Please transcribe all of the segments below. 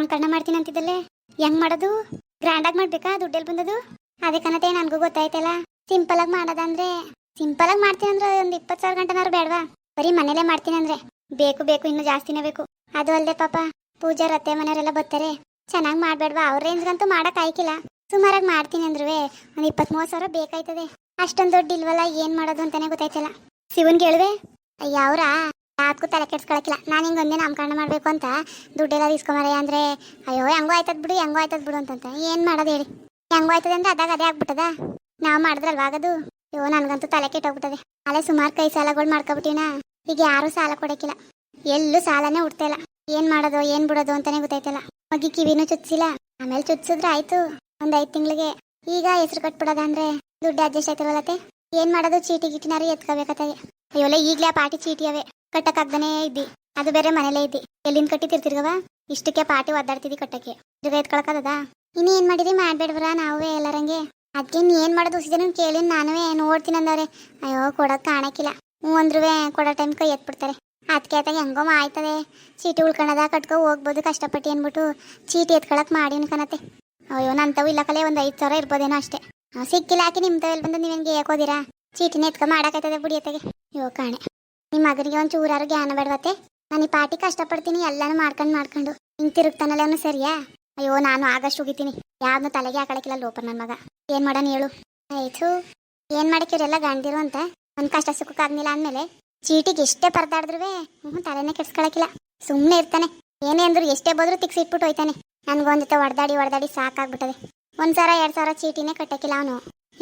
ನಾಮಕರಣ ಮಾಡ್ತೀನಿ ಅಂತಿದ್ದಲ್ಲೇ? ಹೆಂಗ್ ಮಾಡೋದು? ಗ್ರ್ಯಾಂಡ್ ಆಗಿ ಮಾಡ್ಬೇಕಾ? ದುಡ್ಡೆಲ್ ಬಂದದು ಅದಕ್ಕನತೆ ಕನತೆ ನನಗೂ ಗೊತ್ತಾಯ್ತಲ್ಲ. ಸಿಂಪಲ್ ಆಗಿ ಮಾಡೋದಂದ್ರೆ ಸಿಂಪಲ್ ಆಗಿ ಮಾಡ್ತೀನಿ ಅಂದ್ರೆ ಒಂದು ಇಪ್ಪತ್ತು ಸಾವಿರ ಗಂಟೆನಾರು ಬೇಡವಾ? ಬರೀ ಮನೇಲೆ ಮಾಡ್ತೀನಿ ಅಂದ್ರೆ? ಬೇಕು ಬೇಕು, ಇನ್ನು ಜಾಸ್ತಿನೇ ಬೇಕು. ಅದು ಅಲ್ಲದೆ ಪಾಪ, ಪೂಜಾ ರತ್ತೆ ಮನೆಯವರೆಲ್ಲ ಬರ್ತಾರೆ. ಚೆನ್ನಾಗಿ ಮಾಡ್ಬೇಡ್ವಾ? ಅವ್ರ ರೇಂಜ್ಗಂತೂ ಮಾಡಕ್ ಆಯ್ಕಿಲ್ಲ. ಸುಮಾರಾಗಿ ಮಾಡ್ತೀನಿ ಅಂದ್ರೂ ಒಂದು ಇಪ್ಪತ್ತ್ ಮೂವತ್ತು ಸಾವಿರ ಬೇಕಾಯ್ತದೆ. ಅಷ್ಟೊಂದು ದುಡ್ಡು ಇಲ್ವಲ್ಲ, ಏನ್ ಮಾಡೋದು ಅಂತಾನೆ ಗೊತ್ತಾಯ್ತಲ್ಲ. ಶಿವನ್ಗೆ ಕೇಳುವೆ ಅವ್ರ? ಯಾಕೂ ತಲೆ ಕೆಡ್ಸ್ಕೊಳಕ್ಕಿಲ್ಲ ನಾನು ಹಿಂಗೆ ಒಂದೇ ನಾಮಕರಣ ಮಾಡಬೇಕು ಅಂತ ದುಡ್ಡೆಲ್ಲ ಇಸ್ಕೊಂಬಾರೆ ಅಂದರೆ, ಅಯ್ಯೋ, ಹೆಂಗೋ ಆಯ್ತದ ಬಿಡು, ಹೆಂಗೋ ಆಯ್ತದ ಬಿಡು ಅಂತಂತ. ಏನು ಮಾಡೋದು ಹೇಳಿ. ಹೆಂಗೋ ಆಯ್ತದೆ ಅಂದ್ರೆ ಅದಾಗ ಅದೇ ಆಗ್ಬಿಟ್ಟದ? ನಾವು ಮಾಡಿದ್ರಲ್ವಾ ಆಗದು? ಅಯ್ಯೋ, ನನಗಂತೂ ತಲೆ ಕೆಟ್ಟೋಗ್ಬಿಟ್ಟದೆ. ಅಲ್ಲೇ ಸುಮಾರು ಕೈ ಸಾಲಗಳು ಮಾಡ್ಕೊಬಿಟ್ಟಿನ ಈಗ ಯಾರೂ ಸಾಲ ಕೊಡೋಕ್ಕಿಲ್ಲ ಎಲ್ಲೂ ಸಾಲನೇ ಹುಡ್ತಾಯಿಲ್ಲ ಏನು ಮಾಡೋದು, ಏನು ಬಿಡೋದು ಅಂತಲೇ ಗೊತ್ತಾಯ್ತಲ್ಲ. ಮಗಿ ಕಿವಿನೂ ಚುಚ್ಚಿಲ್ಲ. ಆಮೇಲೆ ಚುಚ್ಚಿದ್ರೆ ಆಯ್ತು. ಒಂದು ಐದು ತಿಂಗಳಿಗೆ. ಈಗ ಹೆಸರು ಕಟ್ಬಿಡೋದ ಅಂದ್ರೆ ದುಡ್ಡು ಅಡ್ಜಸ್ಟ್ ಆಯ್ತಿರಲ್ಲತ್ತೆ ಏನು ಮಾಡೋದು, ಚೀಟಿ ಗಿಟಿನಾರು ಎತ್ಕೋಬೇಕತ್ತೆ. ಅಯ್ಯೋಲ್ಲ ಈಗಲೇ ಪಾಟಿ ಚೀಟಿ ಅವೆ. ಕಟ್ಟಕ್ಕಾಗ್ದಾನೆ ಇದ್ದಿ. ಅದು ಬೇರೆ ಮನೇಲೇ ಇದ್ದಿ. ಎಲ್ಲಿಂದ ಕಟ್ಟಿತಿರ್ತಿರ್ಗವ ಇಷ್ಟಕ್ಕೆ ಪಾಟಿ ಒದ್ದಾಡ್ತಿದ್ದಿ ಕಟ್ಟಕ್ಕೆ. ತಿರ್ಗ ಎತ್ಕೊಳಕದ ಇನ್ನು ಏನ್ ಮಾಡಿದ್ರಿ ಮಾಡ್ಬೇಡ್ವರ ನಾವೇ ಎಲ್ಲರಂಗೆ. ಅದಕ್ಕೆ ಏನ್ ಮಾಡೋದು? ಜನ ಕೇಳಿ ನಾನುವೇ. ನೋಡ್ತೀನಿ ಅಂದವ್ರೆ. ಅಯ್ಯೋ, ಕೊಡಕ್ ಕಾಣಕ್ಕಿಲ್ಲ ಹ್ಞೂ ಅಂದ್ರುವೆ ಕೊಡೋ ಟೈಮ್ ಕೈ ಎತ್ಬಿಡ್ತಾರೆ. ಅದಕ್ಕೆ ಆತಾಗ ಹೆಂಗೋ ಆಯ್ತದೆ ಚೀಟಿ ಉಳ್ಕೊಳದ ಕಟ್ಕೊ ಹೋಗ್ಬೋದು ಕಷ್ಟಪಟ್ಟು ಅಂದ್ಬಿಟ್ಟು ಚೀಟಿ ಎತ್ಕೊಳಕ್ ಮಾಡಿನ ಕನತೆ ಅಯ್ಯೋ, ನಂತವು ಇಲ್ಲ ಕಲೆ. ಒಂದು ಐದು ಸಾವಿರ ಇರ್ಬೋದೇನೋ ಅಷ್ಟೇ. ಸಿಕ್ಕಿಲ್ಲ ಹಾಕಿ ನಿಮ್ಮ ತವೆಲ್ ಬಂದು ಹೆಂಗೆ ಯಾಕೋದಿರಾ ಚೀಟಿನ ಎತ್ಕೊ ಮಾಡಾಕೈತದೆ ಬುಡಿಯತ್ತಗೆ ಅಯ್ಯೋ, ಕಾಣೆ. ನಿಮ್ಮ ಮಗನಿಗೆ ಒಂದು ಚೂರಾರು ಜ್ಞಾನ ಬೇಡವತ್ತೆ? ನಾನು ಈ ಪಾರ್ಟಿ ಕಷ್ಟಪಡ್ತೀನಿ, ಎಲ್ಲಾನು ಮಾಡ್ಕೊಂಡು ಮಾಡ್ಕೊಂಡು. ಹಿಂಗೆ ತಿರುಗ್ತಾನಲ್ಲ ಅವನು ಸರಿಯಾ? ಅಯ್ಯೋ, ನಾನು ಆಗಷ್ಟು ಹೋಗಿತೀನಿ ಯಾವ್ದು ತಲೆಗೆ ಹಾಕೊಳಕಿಲ್ಲ ಲೋಪ ನನ್ನ ಮಗ. ಏನು ಮಾಡೋಣ ಹೇಳು. ಆಯ್ತು. ಏನು ಮಾಡಕ್ಕಿರೆಲ್ಲ ಗಂಡಿರು ಅಂತ? ಒಂದು ಕಷ್ಟ ಸುಖಕ್ಕಾಗ್ನಿಲ್ಲ ಅಂದ್ಮೇಲೆ? ಚೀಟಿಗೆ ಎಷ್ಟೇ ಪರದಾಡಿದ್ರು ಹ್ಞೂ ತಲೆನೇ ಕೆಡ್ಸ್ಕೊಳಕಿಲ್ಲ ಸುಮ್ಮನೆ ಇರ್ತಾನೆ. ಏನೇ ಅಂದ್ರು ಎಷ್ಟೇ ಬೋದ್ರು ತಿಕ್ಸಿ ಇಟ್ಬಿಟ್ಟು ಹೋಯ್ತಾನೆ. ನನ್ಗೊಂದ್ ಜೊತೆ ಹೊಡೆದಾಡಿ ಹೊಡೆದಾಡಿ ಸಾಕಾಗ್ಬಿಟ್ಟದೆ. ಒಂದ್ ಸಾವಿರ ಎರಡು ಸಾವಿರ ಚೀಟಿನೇ ಕಟ್ಟಕ್ಕಿಲ್ಲ ಅವನು.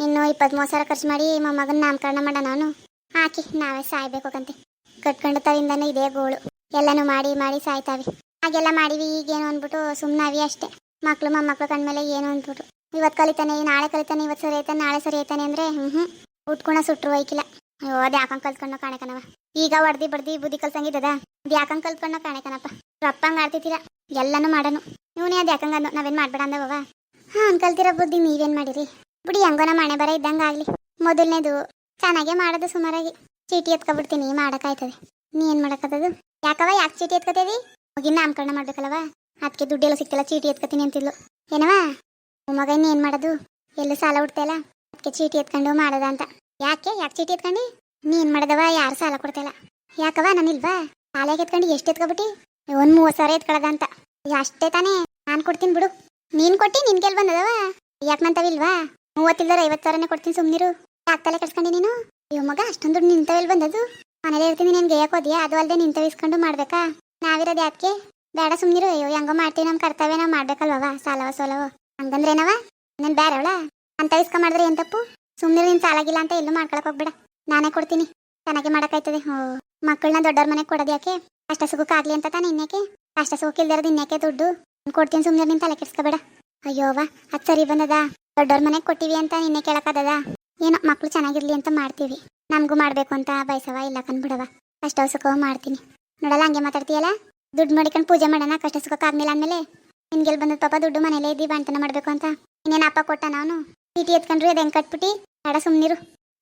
ಇನ್ನು ಇಪ್ಪತ್ತ್ ಮೂವತ್ತು ಸಾವಿರ ಖರ್ಚು ಮಾಡಿ ಮೊಮ್ಮಗನ ನಾಮಕರಣ ಮಾಡ ನಾನು ಹಾಕಿ, ನಾವೇ ಸಾಯ್ಬೇಕು ಕಂತೆ ಕಟ್ಕೊಂಡು ತವಿಂದಾನು ಇದೇ ಗೋಳು. ಎಲ್ಲಾನು ಮಾಡಿ ಮಾಡಿ ಸಾಯ್ತಾವಿ. ಹಾಗೆಲ್ಲ ಮಾಡಿವಿ, ಈಗೇನು ಅಂದ್ಬಿಟ್ಟು ಸುಮ್ಮನಾವಿ ಅಷ್ಟೇ. ಮಕ್ಳು ಮೊಮ್ಮಕ್ಕಳು ಕಂಡ್ಮೇಲೆ ಏನು ಅಂದ್ಬಿಟ್ಟು. ಇವತ್ತು ಕಲಿತಾನೆ, ನಾಳೆ ಕಲಿತಾನೆ ಇವತ್ತು ಸರಿ ಆಯ್ತಾನೆ ನಾಳೆ ಸರಿ ಐತಾನೆ ಅಂದ್ರೆ, ಹ್ಮ್ ಹ್ಮ್ ಉಟ್ಕೊಂಡ ಸುಟ್ರು ಒಯ್ಕಿಲ್ಲ ಅಯ್ಯೋ, ಅದು ಯಾಕಂಗ್ ಕಲ್ತ್ಕೊಂಡು ಕಾಣಕನವ. ಈಗ ಹೊಡ್ದಿ ಬಡ್ದಿ ಬುದ್ಧಿ ಕಲ್ಸಂಗಿದ್ದದ? ಅದು ಯಾಕಂಗ್ ಕಲ್ತ್ಕೊಂಡು ಕಾಣಕನಪ್ಪ. ರಪ್ಪಂಗ್ ಆಡ್ತಿದ್ದೀರ. ಎಲ್ಲಾನು ಮಾಡನು. ಇವನೇ ಅದು ಯಾಕಂಗೆ ಅಂದು ನಾವೇನ್ ಮಾಡ್ಬೇಡ ಅಂದವ ಹಾ ಕಲ್ತಿರೋ ಬುದ್ಧಿ ನೀವೇನು ಮಾಡಿರಿ? ಬಿಡಿ ಹೆಂಗೋನ ಮನೆ ಬರ ಇದ್ದಂಗೆ ಆಗಲಿ ಮೊದಲನೇದು ಚೆನ್ನಾಗೆ ಮಾಡೋದು ಸುಮಾರಾಗಿ. ಚೀಟಿ ಎತ್ಕೊಬಿಡ್ತೀನಿ, ಮಾಡೋಕ್ಕಾಯ್ತದೆ. ನೀ ಏನು ಮಾಡಕತ್ತದು? ಯಾಕವ ಯಾಕೆ ಚೀಟಿ ಎತ್ಕೊತೀವಿ? ಹೋಗಿ ನಾಮಕರಣ ಮಾಡ್ಬೇಕಲ್ಲವ ಅದಕ್ಕೆ ದುಡ್ಡೆಲ್ಲ ಸಿಕ್ತಲ್ಲ ಚೀಟಿ ಎತ್ಕೊತೀನಿ ಅಂತಿದ್ಲು. ಏನವ ಮಗ ಇನ್ನು ಏನು ಮಾಡೋದು? ಎಲ್ಲೂ ಸಾಲ ಉಡ್ತಲ್ಲ ಅದಕ್ಕೆ ಚೀಟಿ ಎತ್ಕೊಂಡು ಮಾಡೋದ ಅಂತ. ಯಾಕೆ? ಯಾಕೆ ಚೀಟಿ ಎತ್ಕೊಂಡು? ನೀನು ಮಾಡದವ ಯಾರು ಸಾಲ ಕೊಡ್ತಿಲ್ಲ ಯಾಕವ ನಾನಿಲ್ವಾ ಸಾಲ ಎತ್ಕೊಂಡು ಎಷ್ಟು ಎತ್ಕೊಬಿಟ್ಟಿ? ಒಂದು ಮೂವತ್ತು ಸಾವಿರ ಎತ್ಕೊಳ್ಳೋದ ಅಂತ. ಅಷ್ಟೇ ತಾನೇ. ನಾನು ಕೊಡ್ತೀನಿ ಬಿಡು. ನೀನು ಕೊಟ್ಟಿ ನಿನ್ ಕೆಲ್ ಬಂದದವ ಯಾಕೆ ನಂತವಿಲ್ವಾ ಮೂವತ್ತಿಲ್ದಾರ ಐವತ್ತು ಸಾವಿರನೇ ಕೊಡ್ತೀನಿ ಸುಮ್ನಿರು. ಯಾಕೆ ತಲೆ ನೀನು? ಅಯ್ಯೋ ಮಗ, ಅಷ್ಟೊಂದು ದುಡ್ಡು ನಿಂತವೆಲ್ ಬಂದದು ಮನೇಲಿ ಇರ್ತೀನಿ ನೀನು ಹೋದ್ಯಾ? ಅದು ಅಲ್ಲದೆ ನಿಂತವಿಸ್ಕೊಂಡು ಮಾಡ್ಬೇಕಾ? ನಾವಿರೋದು ಯಾಕೆ? ಬೇಡ ಸುಮ್ಮನಿರು ಅಯ್ಯೋ, ಹೆಂಗೋ ಮಾಡ್ತೀವಿ ನಮ್ಮ ಕರ್ತವ್ಯ, ನಾವು ಮಾಡ್ಬೇಕಲ್ವ ಸಾಲವ, ಸೋಲವ? ನನ್ನ ಬೇರೆ ಅವಳ ಅಂತ ಇಸ್ಕೊ ಮಾಡಿದ್ರೆ ಏನ್ ತಪ್ಪು? ಸುಮ್ನಿರು, ನಿನ್ ಸಾಲಾಗಿಲ್ಲ ಅಂತ ಎಲ್ಲೂ ಮಾಡ್ಕೊಳಕ್ ಹೋಗ್ಬೇಡ. ನಾನೇ ಕೊಡ್ತೀನಿ. ಚೆನ್ನಾಗಿ ಮಾಡೋಕ್ಕಾಯ್ತದೆ. ಹೋ ಮಕ್ಕಳನ್ನ ದೊಡ್ಡವ್ರ ಮನೆಗೆ ಕೊಡೋದು ಯಾಕೆ? ಕಷ್ಟ ಸುಖಕ್ಕಾಗ್ಲಿ ಅಂತ ತಾನೆ ಇನ್ಯಾಕೆ? ಕಷ್ಟ ಸುಖ ಇನ್ಯಾಕೆ ದುಡ್ಡು? ಕೊಡ್ತೀನಿ ಸುಮ್ಮನಿರು ನಿನ್ ತಲೆ ಕೆಡ್ಸ್ಕೊಬೇಡ. ಅಯ್ಯೋವಾ ಅದ್ ಸರಿ ಬಂದದ? ದೊಡ್ಡವ್ರ ಮನೆಗೆ ಕೊಟ್ಟಿವಿ ಅಂತ ನಿನ್ನೆ ಕೇಳಕ್ಕದದ ಏನೋ ಮಕ್ಕಳು ಚೆನ್ನಾಗಿರ್ಲಿ ಅಂತ ಮಾಡ್ತೀವಿ. ನಮಗೂ ಮಾಡ್ಬೇಕು ಅಂತ ಬಯಸವ ಇಲ್ಲ ಕಂಡ್ಬಿಡವ ಕಷ್ಟ ಸುಖವ ಮಾಡ್ತೀನಿ. ನೋಡಲ್ಲ, ಹಂಗೆ ಮಾತಾಡ್ತೀಯಲ್ಲ? ದುಡ್ಡು ಮಾಡಿಕೊಂಡು ಪೂಜೆ ಮಾಡೋಣ, ಕಷ್ಟ ಸುಖಕ್ಕಾಗ್ಲಿಲ್ಲ ಅಂದ್ಮೇಲೆ? ನಿನ್ಗೆಲ್ ಬಂದದ ಪಾಪ? ದುಡ್ಡು ಮನೇಲೇ ಇದ್ದೀವಿ ಬಾಣ್ತನ ಮಾಡ್ಬೇಕು ಅಂತ. ಇನ್ನೇನು ಅಪ್ಪ ಕೊಟ್ಟ ನಾನು? ಚೀಟಿ ಎತ್ಕೊಂಡ್ರು, ಅದು ಹೆಂಗೆ ಕಟ್ಬಿಟ್ಟು? ಬೇಡ ಸುಮ್ಮನಿರು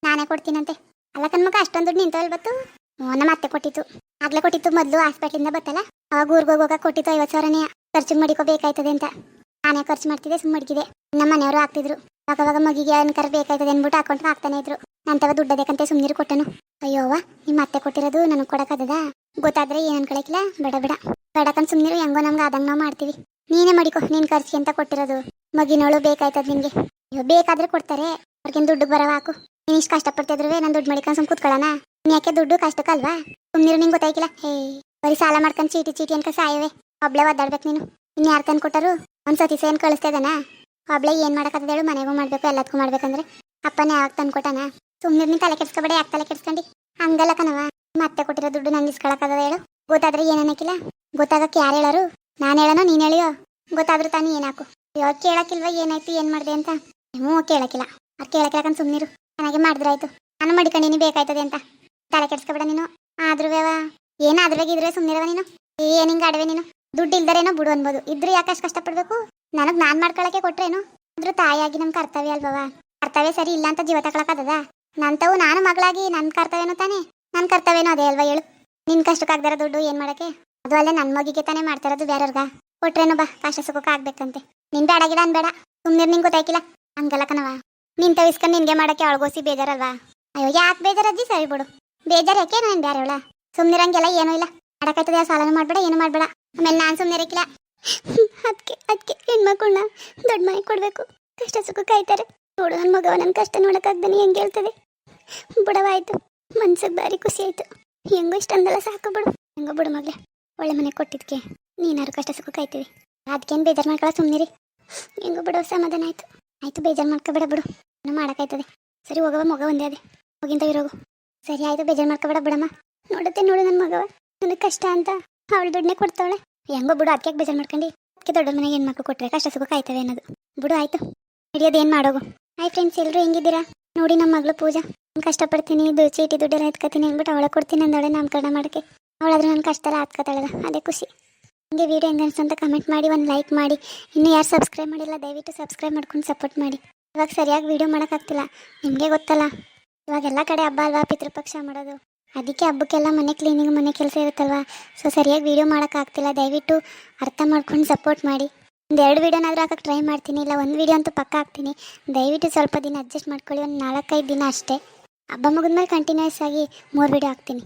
ನಾನೇ ಕೊಡ್ತೀನಂತೆ. ಅಲ್ಲ ಕಣ್ಮಗ ಅಷ್ಟೊಂದು ದುಡ್ಡು ನಿಂತವಲ್ ಬತ್ತು ಹ್ಞೂ ಮತ್ತೆ ಕೊಟ್ಟಿತ್ತು. ಆಗ್ಲೇ ಕೊಟ್ಟಿತ್ತು, ಮೊದಲು ಹಾಸ್ಪಿಟ್ಲಿಂದ ಬತ್ತಲ್ಲ? ಅವಾಗ ಊರ್ಗ್ ಹೋಗುವಾಗ ಕೊಟ್ಟಿತ್ತು ಐವತ್ತು ಸಾವಿರನೇ. ಖರ್ಚು ಮಾಡಿಕೋಬೇಕಾಯ್ತದೆ ಅಂತ. ನಾನೇ ಖರ್ಚು ಮಾಡ್ತಿದ್ದೆ, ಸುಮ್ಮ ಮಡಗಿದೆ ನಮ್ಮ ಮನೆಯವರು ಹಾಕ್ತಿದ್ರು ಅವಾಗ ಮಗಿಗೆ ಅನ್ಕರ ಬೇಕಾಯ್ತದೆ ಅನ್ಬಿಟ್ಟು ಅಕೌಂಟ್ ಹಾಕ್ತಾನೆ ಇದ್ರು. ನಂತವ ದುಡ್ಡು ಅದಕ್ಕಂತೆ ಸುಮ್ನಿರ್ ಕೊಟ್ಟನು. ಅಯ್ಯೋವ ನಿಮ್ಮ ಅತ್ತೆ ಕೊಟ್ಟಿರೋದು ನನಗೆ ಕೊಡಕ್ಕದ ಗೊತ್ತಾದ್ರೆ ಏನ್ ಅನ್ಕೊಳಕಿಲ್ಲ? ಬೇಡ ಬೇಡ. ಬೇಡಕಂತ ಸುಮ್ನಿರು, ಹೆಂಗೋ ನಮ್ಗೆ ಆದಂಗ ನಾವು ಮಾಡ್ತೀವಿ. ನೀನೇ ಮಾಡಿಕೊ, ನೀನ್ ಖರ್ಚಿ ಅಂತ ಕೊಟ್ಟಿರೋದು? ಮಗಿನೋಳು ಬೇಕಾಯ್ತದ ನಿಂಗೆ ಅಯ್ಯೋ, ಬೇಕಾದ್ರೆ ಕೊಡ್ತಾರೆ. ಅವ್ರಿಗೇನು ದುಡ್ಡು ಬರವ ಹಾಕು. ನೀನ್ ಇಷ್ಟು ಕಷ್ಟಪಡ್ತಿದ್ರು ನಾನು ದುಡ್ಡು ಮಾಡಿಕೊಂಡು ಸುಮ್ ಕೂತ್ಕೊಳ್ಳೋಣ ನೀ ಯಾಕೆ ದುಡ್ಡು ಕಷ್ಟಕ್ಕಲ್ವಾ? ಸುಮ್ನಿರು, ನಿಂಗೆ ಗೊತ್ತಾಯ್ಕಿಲ್ಲ. ಹೇ, ಬರೀ ಸಾಲ ಮಾಡ್ಕೊಂಡು ಚೀಟಿ ಚೀಟಿ ಅನ್ಕ ಸಾಯವೆ. ಒಬ್ಳೆ ಒದ್ದಾಡ್ಬೇಕು ನೀನು. ಇನ್ನು ಯಾರು ತಂದು ಕೊಟ್ಟರು ಒಂದ್ ಸತಿ ಸೇನ್ ಕಳಿಸ್ತಾ ಇದ್ದಾನ? ಒಬ್ಳೆ ಏನ್ ಮಾಡಕತ್ತದ ಹೇಳು? ಮನೆಗೂ ಮಾಡ್ಬೇಕು ಎಲ್ಲದಕ್ಕೂ ಮಾಡ್ಬೇಕಂದ್ರೆ. ಅಪ್ಪನೇ ಯಾವಾಗ ತಂದು ಸುಮ್ಮನೆ ನೀನು ತಲೆ ಕೆಡ್ಸ್ಕೊಬೇಡ, ಯಾಕೆ ತಲೆ ಕೆಡ್ಸ್ಕೊಂಡಿ? ಹಂಗಲ್ಲ ಮತ್ತೆ ಕೊಟ್ಟಿರೋ ದುಡ್ಡು ನಂಗೆ ಇಸ್ಕೊಳಕದ ಹೇಳು. ಗೊತ್ತಾದ್ರೆ ಏನನ್ನಕ್ಕಿಲ್ಲ ಗೊತ್ತಾಗಕ್ಕೆ ಯಾರು ಹೇಳರು? ನಾನು ಹೇಳನೋ, ನೀನು ಹೇಳಿಯೋ? ಗೊತ್ತಾದ್ರೂ ತಾನೇ ಏನಾಕು ಅಯ್ಯೋ, ಕೇಳಕ್ಕಿಲ್ವಾ, ಏನಾಯ್ತು, ಏನು ಮಾಡ್ದೆ ಅಂತ? ಹ್ಞೂ, ಕೇಳಕ್ಕಿಲ್ಲ. ಅದು ಕೇಳಕ್ಕೆ ಸುಮ್ಮನಿರು ನನಗೆ ಚೆನ್ನಾಗಿ ಮಾಡಿದ್ರಾಯ್ತು ನಾನು ಮಡಿಕೊಂಡಿನಿ ಬೇಕಾಯ್ತದೆ ಅಂತ. ತಲೆ ಕೆಡ್ಸ್ಕೊಬೇಡ ನೀನು. ಆದ್ರೂ ಏನಾದ್ರೂ ಇದ್ರೆ ಸುಮ್ಮನಿರವ ನೀನು. ಏನ್ ಹಿಂಗ ಆಡವೆ ನೀನು. ದುಡ್ಡು ಇಲ್ದರೇನೋ ಬಿಡು ಅನ್ಬೋದು. ಇದ್ರು ಯಾಕೆ ಅಷ್ಟು ಕಷ್ಟಪಡ್ಬೇಕು? ನನಗ್ ನಾನ್ ಮಾಡ್ಕೊಳಕ್ಕೆ ಕೊಟ್ರೇನು? ಆದ್ರೂ ತಾಯಿಯಾಗಿ ನಮ್ ಕರ್ತವ್ಯ ಅಲ್ವಾ ಕರ್ತವ್ಯ ಸರಿ ಇಲ್ಲ ಅಂತ ಜೀವ ತಕೊಳಕದ ನಂತವು ನಾನು ಮಗಳಾಗಿ ನನ್ ಕರ್ತವ್ಯನೂ ತಾನೇ? ನನ್ ಕರ್ತವ್ಯನೂ ಅದೇ ಅಲ್ವಾ ಹೇಳು. ನಿನ್ ಕಷ್ಟಕ್ಕಾಗ್ದಾರ ದುಡ್ಡು ಏನ್ ಮಾಡಕ್ಕೆ? ಅದು ಅಲ್ಲೇ ನನ್ ಮಗಿಗೆ ತಾನೇ ಮಾಡ್ತಾರದು ಬೇರೆಯವ್ರಗ. ಕೊಟ್ರೇನು ಬಾ ಕಷ್ಟ ಸುಖಕ್ಕೆ ಆಗ್ಬೇಕಂತೆ. ನಿನ್ ಬೇಡ ಗಿಡ ಅನ್ಬೇಡ ಸುಮ್ನಿರ್ ನಿಂಗೆ ಗೊತ್ತಾಯ್ಕಿಲ್ಲ ಹಂಗಲ್ಲ ನಿನ್ ತವಿಸ್ಕೊಂಡು ನಿನ್ಗೆ ಮಾಡಕ್ಕೆ ಅಳಗೋಸಿ ಬೇಜಾರಲ್ವಾ? ಅಯ್ಯೋ, ಯಾಕೆ ಬೇಜಾರಜ್ಜಿ ಸರಿ ಬಿಡು. ಬೇಜಾರು ಯಾಕೆ ನಾನು ಬೇರೆ ಅವಳ ಸುಮ್ನಿರಂಗೆಲ್ಲ ಏನೂ ಇಲ್ಲ. ಮಾಡಕ್ಕಾಯ್ತದೆ ಸಾಲನೂ ಮಾಡ್ಬೇಡ, ಏನು ಮಾಡ್ಬೇಡ. ಆಮೇಲೆ ನಾನು ಸುಮ್ಮನೆ ಇರಕ್ಕಿಲ್ಲ ಹೆಣ್ಮಕ್ಳನ್ನ ದೊಡ್ಡ ಮನೆ ಕೊಡಬೇಕು. ಕಷ್ಟ ಸುಖ ಕಾಯ್ತಾರೆ. ನೋಡು ನನ್ನ ಮಗವ ನನ್ನ ಕಷ್ಟ ನೋಡೋಕ್ಕಾಗ್ದಾನೆ ಹೆಂಗೆ ಹೇಳ್ತದೆ. ಬಿಡವಾಯ್ತು, ಮನ್ಸಿಗೆ ಭಾರಿ ಖುಷಿ ಆಯ್ತು. ಹೆಂಗೋ ಇಷ್ಟಂದಲ್ಲ ಸಾಕು ಬಿಡು. ಹೆಂಗೋ ಬಿಡು ಮಗ್ಲೆ ಒಳ್ಳೆ ಮನೆ ಕೊಟ್ಟಿದ್ಕೆ. ನೀನಾರು ಕಷ್ಟ ಸುಖ ಕಾಯ್ತೀವಿ. ಅದಕ್ಕೇನು ಬೇಜಾರು ಮಾಡ್ಕೊಳ್ಳೋ ಸುಮ್ಮನಿರಿ ಹೆಂಗೋ ಬಿಡೋ, ಸಮಾಧಾನ ಆಯ್ತು. ಆಯ್ತು, ಬೇಜಾರು ಮಾಡ್ಕೊಬೇಡ ಬಿಡು. ಏನೋ ಮಾಡೋಕ್ಕಾಯ್ತದೆ. ಸರಿ ಹೋಗವ ಮಗ ಒಂದೇ ಅದೇ. ಹೋಗಿಂತ ಇರೋಗು. ಸರಿ, ಆಯ್ತು, ಬೇಜಾರು ಮಾಡ್ಕೊಬೇಡ ಬಿಡಮ್ಮ. ನೋಡುತ್ತೆ ನೋಡು ನನ್ನ ಮಗವ ನನಗೆ ಕಷ್ಟ ಅಂತ. ಅವಳು ದುಡ್ಡನ್ನೇ ಕೊಡ್ತಾವಳೆ. ಹೆಂಗೋ ಬಿಡು ಅದಕ್ಕೆ ಬೇಜಾರು ಮಾಡ್ಕೊಂಡು. ಅದಕ್ಕೆ ದೊಡ್ಡ ಮನೆಗೆ ಹೆಣ್ಮಕ್ಳು ಕೊಟ್ಟರೆ ಕಷ್ಟ ಸುಖ ಕಾಯ್ತವೆ ಅನ್ನೋದು. ಬಿಡು, ಆಯ್ತು. ಹಿಡಿಯೋದೇನು ಮಾಡೋಗು? ಹಾಯ್ ಫ್ರೆಂಡ್ಸ್ ಎಲ್ಲರೂ ಹೆಂಗಿದ್ದೀರಾ? ನೋಡಿ ನಮ್ಮ ಮಗಳು ಪೂಜಾ. ನಾನು ಕಷ್ಟಪಡ್ತೀನಿ, ಇದು ಚೀಟಿ ದುಡ್ಡೆಲ್ಲ ಎತ್ಕೊತೀನಿ ಅಂದ್ಬಿಟ್ಟು ಅವಳ ಕೊಡ್ತೀನಿ ಅಂದವಳೆ ನಾಮಕರಣ ಮಾಡೋಕ್ಕೆ. ಅವಳಾದ್ರೆ ನನ್ನ ಕಷ್ಟ ಎಲ್ಲ ಹತ್ಕೊತಾಳಲ್ಲ ಅದೇ ಖುಷಿ. ನಿಮಗೆ ವೀಡಿಯೋ ಹೆಂಗೆ ಅನ್ಸಂತ ಕಮೆಂಟ್ ಮಾಡಿ, ಒಂದು ಲೈಕ್ ಮಾಡಿ. ಇನ್ನು ಯಾರು ಸಬ್ಸ್ಕ್ರೈಬ್ ಮಾಡಿಲ್ಲ, ದಯವಿಟ್ಟು ಸಬ್ಸ್ಕ್ರೈಬ್ ಮಾಡ್ಕೊಂಡು ಸಪೋರ್ಟ್ ಮಾಡಿ. ಇವಾಗ ಸರಿಯಾಗಿ ವೀಡಿಯೋ ಮಾಡೋಕ್ಕಾಗ್ತಿಲ್ಲ ನಿಮಗೆ ಗೊತ್ತಲ್ಲ. ಇವಾಗೆಲ್ಲ ಕಡೆ ಹಬ್ಬ ಅಲ್ವಾ ಪಿತೃಪಕ್ಷ ಮಾಡೋದು. ಅದಕ್ಕೆ ಹಬ್ಬಕ್ಕೆಲ್ಲ ಮನೆ ಕ್ಲೀನಿಂಗ್ ಮನೆ ಕೆಲಸ ಇರುತ್ತಲ್ವಾ? ಸೊ ಸರಿಯಾಗಿ ವೀಡಿಯೋ ಮಾಡೋಕ್ಕಾಗ್ತಿಲ್ಲ. ದಯವಿಟ್ಟು ಅರ್ಥ ಮಾಡ್ಕೊಂಡು ಸಪೋರ್ಟ್ ಮಾಡಿ. ಒಂದು ಎರಡು ವೀಡಿಯೋನಾದರೂ ಹಾಕಕ್ಕೆ ಟ್ರೈ ಮಾಡ್ತೀನಿ. ಇಲ್ಲ, ಒಂದು ವೀಡಿಯೋ ಅಂತೂ ಪಕ್ಕ ಹಾಕ್ತೀನಿ. ದಯವಿಟ್ಟು ಸ್ವಲ್ಪ ದಿನ ಅಡ್ಜಸ್ಟ್ ಮಾಡ್ಕೊಳ್ಳಿ. ಒಂದು ನಾಲ್ಕೈದು ದಿನ ಅಷ್ಟೇ. ಹಬ್ಬ ಮುಗಿದ್ಮೇಲೆ ಕಂಟಿನ್ಯೂಸ್ ಆಗಿ ಮೂರು ವೀಡಿಯೋ ಹಾಕ್ತೀನಿ.